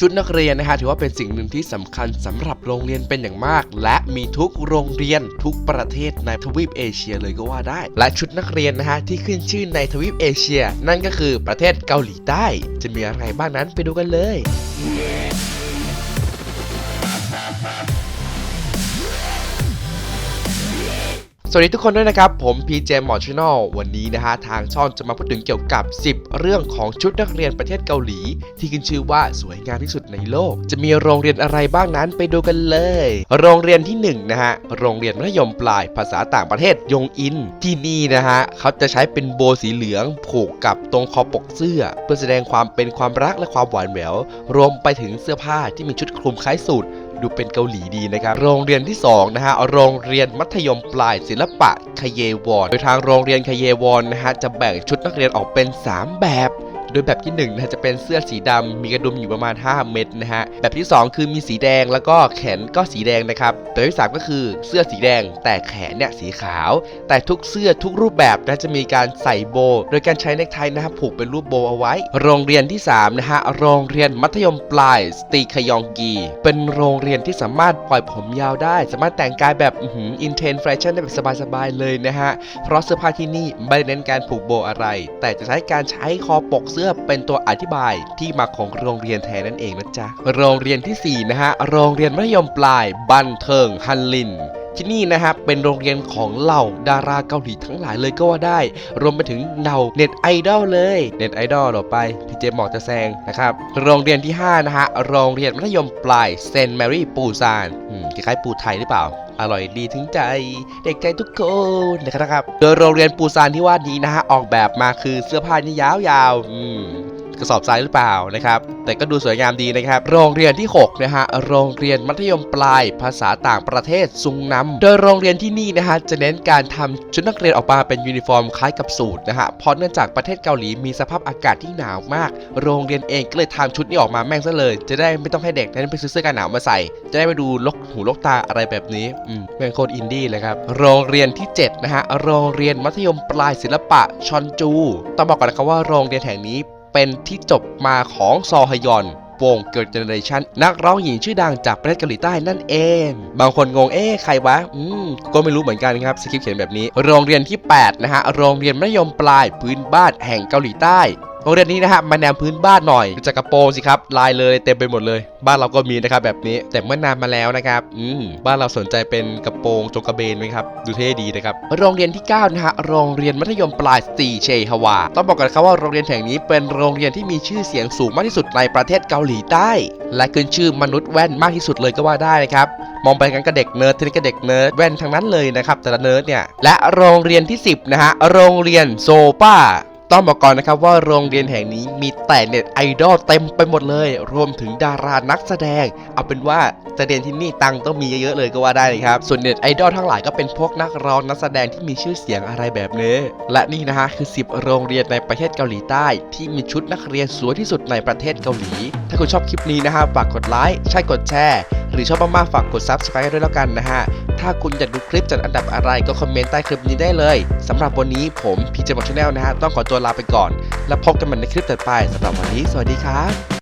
ชุดนักเรียนนะฮะถือว่าเป็นสิ่งหนึ่งที่สำคัญสำหรับโรงเรียนเป็นอย่างมาก และมีทุกโรงเรียนทุกประเทศในทวีปเอเชียเลยก็ว่าได้ และชุดนักเรียนนะฮะที่ขึ้นชื่อในทวีปเอเชีย นั่นก็คือประเทศเกาหลีใต้ จะมีอะไรบ้างนั้นไปดูกันเลยส วัสดีทุกคนด้วยนะครับ ผม PJ m o r c h a n n e l วันนี้นะฮะ ทางช่องจะมาพูดถึงเกี่ยวกับ 10 เรื่องของชุดนักเรียนประเทศเกาหลี ที่ขึ้นชื่อว่าสวยงามที่สุดในโลก จะมีโรงเรียนอะไรบ้างนั้นไปดูกันเลย โรงเรียนที่1นะฮะโรงเรียนมัธยมปลายภาษาต่างประเทศยงอิน ที่นี่นะฮะเขาจะใช้เป็นโบสีเหลืองผูกกับตรงคอปกเสื้อ เพื่อแสดงความเป็นความรักและความหวานแหววรวมไปถึงเสื้อผ้าที่มีชุดคลุมคล้ายสูท ดูเป็นเกาหลีดีนะครับ โรงเรียนที่2นะฮะโรงเรียนมัธยมปลายศิลปะคเยวอน โดยทางโรงเรียนคเยวอนนะฮะจะแบ่งชุดนักเรียนออกเป็น 3 แบบ โดยแบบที่1นะฮะจะเป็นเสื้อสีดำมีกระดุมอยู่ประมาณ 5 เม็ดนะฮะ แบบที่ 2 คือมีสีแดงแล้วก็แขนก็สีแดงนะครับแบบที่ 3 ก็คือเสื้อสีแดงแต่แขนเนี่ยสีขาว แต่ทุกเสื้อทุกรูปแบบนะจะมีการใส่โบ โดยการใช้เนคไทนะครับผูกเป็นรูปโบเอาไว้ โรงเรียนที่3นะฮะโรงเรียนมัธยมปลายสตีคยองกี เป็นโรงเรียนที่สามารถปล่อยผมยาวได้ สามารถแต่งกายแบบอินเทนแฟชั่นได้แบบสบายๆเลยนะฮะเพราะเสื้อผ้าที่นี่ไม่ได้เน้นการผูกโบอะไร แต่จะใช้การใช้คอปกสื้อเป็นตัวอธิบายที่มาของโรงเรียนแทนนั่นเองนะจ๊ะ โรงเรียนทีสี่4 นะฮะ โรงเรียนมัธยมปลายบันเทิงฮันลิน ที่นี่นะครับเป็นโรงเรียนของเหล่าดาราเกาหลีทั้งหลายเลยก็ว่าได้ รวมไปถึงเหล่าเน็ตไอดอลเลยเน็ตไอดอลต่อไปพี่เจมบอกจะแซงนะครับโรงเรียนที่ 5 นะฮะโรงเรียนมัธยมปลายเซนต์แมรี่ปูซานอืมคล้ายๆปูไทยหรือเปล่าอร่อยดีถึงใจเด็กใจทุกคนนะครับโดยโรงเรียนปูซานที่ว่านี้นะฮะออกแบบมาคือเสื้อผ้านี่ยาวๆอืม กระสอบทรายหรือเปล่านะครับ แต่ก็ดูสวยงามดีนะครับ โรงเรียนที่6นะฮะโรงเรียนมัธยมปลายภาษาต่างประเทศซุงน้ำโดยโรงเรียนที่นี่นะฮะจะเน้นการทำชุดนักเรียนออกมาเป็นยูนิฟอร์มคล้ายกับสูทนะฮะเพราะเนื่องจากประเทศเกาหลีมีสภาพอากาศที่หนาวมาก โรงเรียนเองก็เลยทำชุดนี้ออกมาแม่งซะเลย จะได้ไม่ต้องให้เด็กนั้นไปซื้อเสื้อกันหนาวมาใส่ จะได้ไปดูลกหูลกตาอะไรแบบนี้อืมแม่งโคตรอินดี้เลยครับโรงเรียนที่7นะฮะโรงเรียนมัธยมปลายศิลปะชอนจู ต้องบอกก่อนนะครับว่าโรงเรียนแห่งนี้ เป็นที่จบมาของซอฮยอนวงเกิร์ลเจเนเรชันนักร้องหญิงชื่อดังจากประเทศเกาหลีใต้นั่นเอง บางคนงงเอ๊ะใครวะ อืมก็ไม่รู้เหมือนกันครับสคริปต์เขียนแบบนี้ โรงเรียนที่ 8 นะฮะ โรงเรียนมัธยมปลายพื้นบ้านแห่งเกาหลีใต้ โรงเรียนนี้นะฮะมาแนวพื้นบ้านหน่อยดูจากกระโปรงสิครับลายเลยเต็มไปหมดเลย บ้านเราก็มีนะครับแบบนี้แต่เมื่อนานมาแล้วนะครับอืมบ้านเราสนใจเป็นกระโปรงจงกระเบนไหมครับดูเท่ดีนะครับโรงเรียนที่9นะฮะโรงเรียนมัธยมปลายสีเชฮวา ต้องบอกกันครับว่าโรงเรียนแห่งนี้เป็นโรงเรียนที่มีชื่อเสียงสูงมากที่สุดในประเทศเกาหลีใต้ และขึ้นชื่อมนุษย์แว่นมากที่สุดเลยก็ว่าได้นะครับมองไปกันก็เด็กเนิร์ดทีนี้ก็เด็กเนิร์ดแว่นทั้งนั้นเลยนะครับแต่ละเนิร์ดเนี่ยและโรงเรียนที่ 10นะฮะโรงเรียนโซป้า ต้องบอกก่อนนะครับว่าโรงเรียนแห่งนี้มีแต่เน็ตไอดอลเต็มไปหมดเลย รวมถึงดารานักแสดง เอาเป็นว่าจะเรียนที่นี่ตังค์ต้องมีเยอะๆเลยก็ว่าได้นะครับ ส่วนเน็ตไอดอลทั้งหลายก็เป็นพวกนักร้องนักแสดงที่มีชื่อเสียงอะไรแบบนี้ และนี่นะฮะคือ 10 โรงเรียนในประเทศเกาหลีใต้ ที่มีชุดนักเรียนสวยที่สุดในประเทศเกาหลี ถ้าคุณชอบคลิปนี้นะฮะฝากกดไลค์ใช่กดแชร์ หรือชอบมากๆฝากกด subscribe ด้วยแล้วกันนะฮะ ถ้าคุณอยากดูคลิปจัดอันดับอะไรก็คอมเมนต์ใต้คลิปนี้ได้เลยสำหรับวันนี้ผมพีเจมอชแนลนะฮะต้องขอตัวลาไปก่อน แล้วพบกันใหม่ในคลิปต่อไปสำหรับวันนี้ สวัสดีครับ